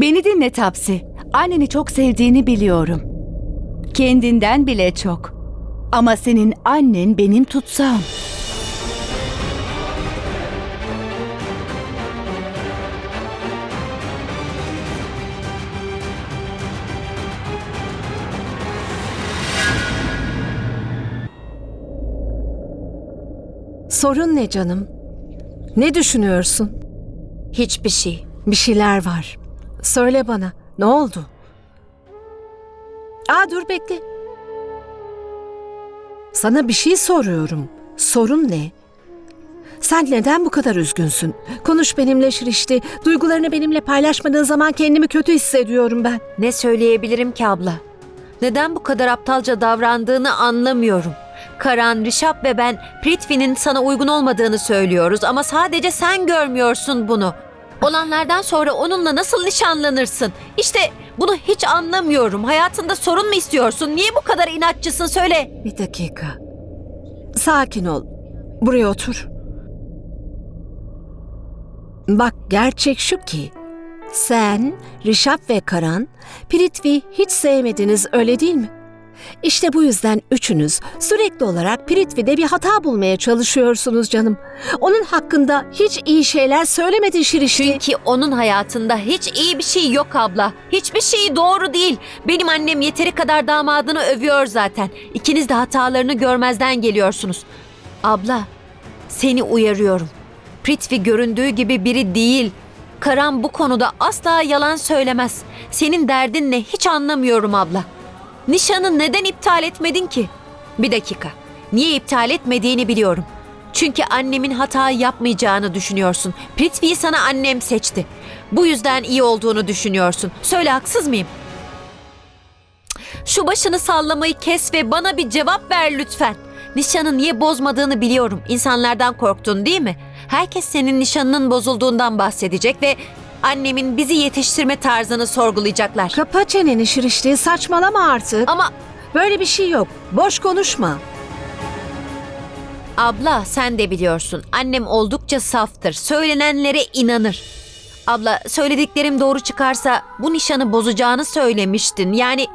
Beni dinle Tapsi. Anneni çok sevdiğini biliyorum. Kendinden bile çok. Ama senin annen benim tutsağım. Sorun ne canım? Ne düşünüyorsun? Hiçbir şey. Bir şeyler var. Söyle bana. Ne oldu? Aa dur bekle. Sana bir şey soruyorum. Sorun ne? Sen neden bu kadar üzgünsün? Konuş benimle Şirişti. Duygularını benimle paylaşmadığın zaman kendimi kötü hissediyorum ben. Ne söyleyebilirim ki abla? Neden bu kadar aptalca davrandığını anlamıyorum. Karan, Rişap ve ben Prithvi'nin sana uygun olmadığını söylüyoruz ama sadece sen görmüyorsun bunu. Olanlardan sonra onunla nasıl nişanlanırsın? İşte bunu hiç anlamıyorum. Hayatında sorun mu istiyorsun? Niye bu kadar inatçısın söyle. Bir dakika. Sakin ol. Buraya otur. Bak gerçek şu ki sen, Rişap ve Karan, Piritvi hiç sevmediniz öyle değil mi? İşte bu yüzden üçünüz sürekli olarak Piritvi'de bir hata bulmaya çalışıyorsunuz canım. Onun hakkında hiç iyi şeyler söylemedin Şirişti. Çünkü onun hayatında hiç iyi bir şey yok abla. Hiçbir şey doğru değil. Benim annem yeteri kadar damadını övüyor zaten. İkiniz de hatalarını görmezden geliyorsunuz. Abla, seni uyarıyorum. Prithvi göründüğü gibi biri değil. Karan bu konuda asla yalan söylemez. Senin derdin ne hiç anlamıyorum abla. Nişanı neden iptal etmedin ki? Bir dakika. Niye iptal etmediğini biliyorum. Çünkü annemin hata yapmayacağını düşünüyorsun. Prithvi'yi sana annem seçti. Bu yüzden iyi olduğunu düşünüyorsun. Söyle haksız mıyım? Şu başını sallamayı kes ve bana bir cevap ver lütfen. Nişanı niye bozmadığını biliyorum. İnsanlardan korktun değil mi? Herkes senin nişanının bozulduğundan bahsedecek ve annemin bizi yetiştirme tarzını sorgulayacaklar. Kapa çeneni Şirişti saçmalama artık. Ama Böyle bir şey yok. Boş konuşma. Abla sen de biliyorsun. Annem oldukça saftır. Söylenenlere inanır. Abla söylediklerim doğru çıkarsa bu nişanı bozacağını söylemiştin. Yani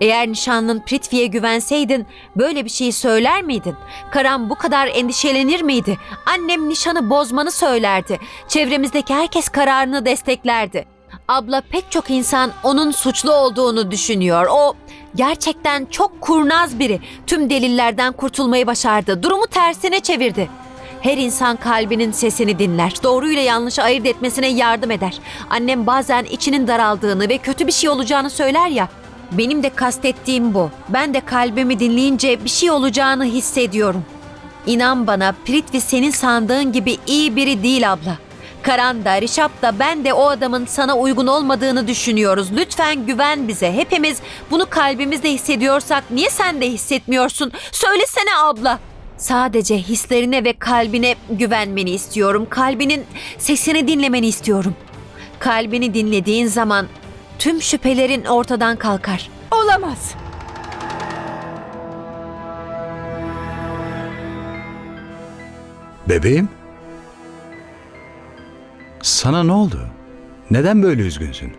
eğer nişanlın Pritvi'ye güvenseydin böyle bir şey söyler miydin? Karan bu kadar endişelenir miydi? Annem nişanı bozmanı söylerdi. Çevremizdeki herkes kararını desteklerdi. Abla pek çok insan onun suçlu olduğunu düşünüyor. O gerçekten çok kurnaz biri. Tüm delillerden kurtulmayı başardı. Durumu tersine çevirdi. Her insan kalbinin sesini dinler. Doğruyla yanlışı ayırt etmesine yardım eder. Annem bazen içinin daraldığını ve kötü bir şey olacağını söyler ya. Benim de kastettiğim bu. Ben de kalbimi dinleyince bir şey olacağını hissediyorum. İnan bana Prithvi senin sandığın gibi iyi biri değil abla. Karan da, Rişap da ben de o adamın sana uygun olmadığını düşünüyoruz. Lütfen güven bize. Hepimiz bunu kalbimizde hissediyorsak niye sen de hissetmiyorsun? Söylesene abla. Sadece hislerine ve kalbine güvenmeni istiyorum. Kalbinin sesini dinlemeni istiyorum. Kalbini dinlediğin zaman tüm şüphelerin ortadan kalkar. Olamaz. Bebeğim? Sana ne oldu? Neden böyle üzgünsün?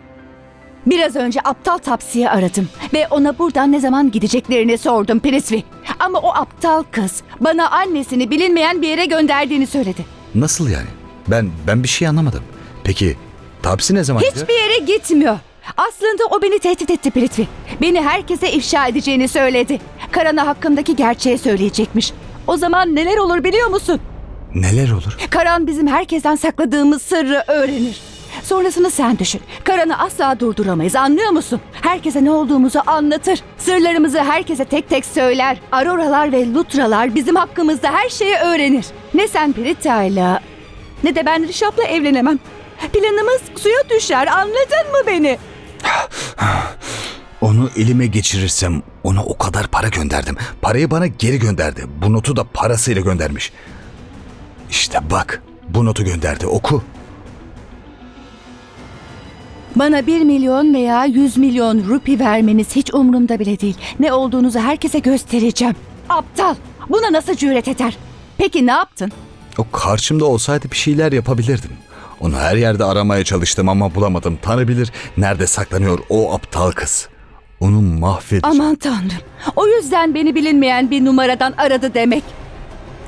Biraz önce aptal Tapsi'yi aradım ve ona buradan ne zaman gideceklerini sordum Piritvi. Ama o aptal kız bana annesini bilinmeyen bir yere gönderdiğini söyledi. Nasıl yani? Ben ben bir şey anlamadım. Peki Tapsi ne zaman gider? Hiçbir yere gitmiyor. Aslında o beni tehdit etti Piritvi. Beni herkese ifşa edeceğini söyledi. Karana hakkımdaki gerçeği söyleyecekmiş. O zaman neler olur biliyor musun? Neler olur? Karan bizim herkesten sakladığımız sırrı öğrenir. Sonrasını sen düşün. Karan'ı asla durduramayız anlıyor musun? Herkese ne olduğumuzu anlatır. Sırlarımızı herkese tek tek söyler. Aroralar ve Lutralar bizim hakkımızda her şeyi öğrenir. Ne sen Prita'yla ne de ben Rişap'la evlenemem. Planımız suya düşer anladın mı beni? Onu elime geçirirsem ona o kadar para gönderdim. Parayı bana geri gönderdi. Bu notu da parasıyla göndermiş. İşte bak bu notu gönderdi oku. Bana bir milyon veya yüz milyon rupi vermeniz hiç umurumda bile değil. Ne olduğunuzu herkese göstereceğim. Aptal! Buna nasıl cüret eder? Peki ne yaptın? O karşımda olsaydı bir şeyler yapabilirdim. Onu her yerde aramaya çalıştım ama bulamadım. Tanrı bilir nerede saklanıyor o aptal kız. Onu mahvedeceğim. Aman tanrım. O yüzden beni bilinmeyen bir numaradan aradı demek.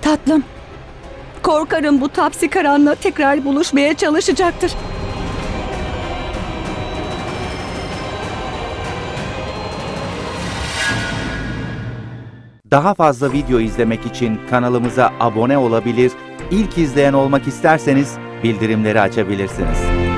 Tatlım. Korkarım bu Tapsi Karan'la tekrar buluşmaya çalışacaktır. Daha fazla video izlemek için kanalımıza abone olabilir, ilk izleyen olmak isterseniz bildirimleri açabilirsiniz.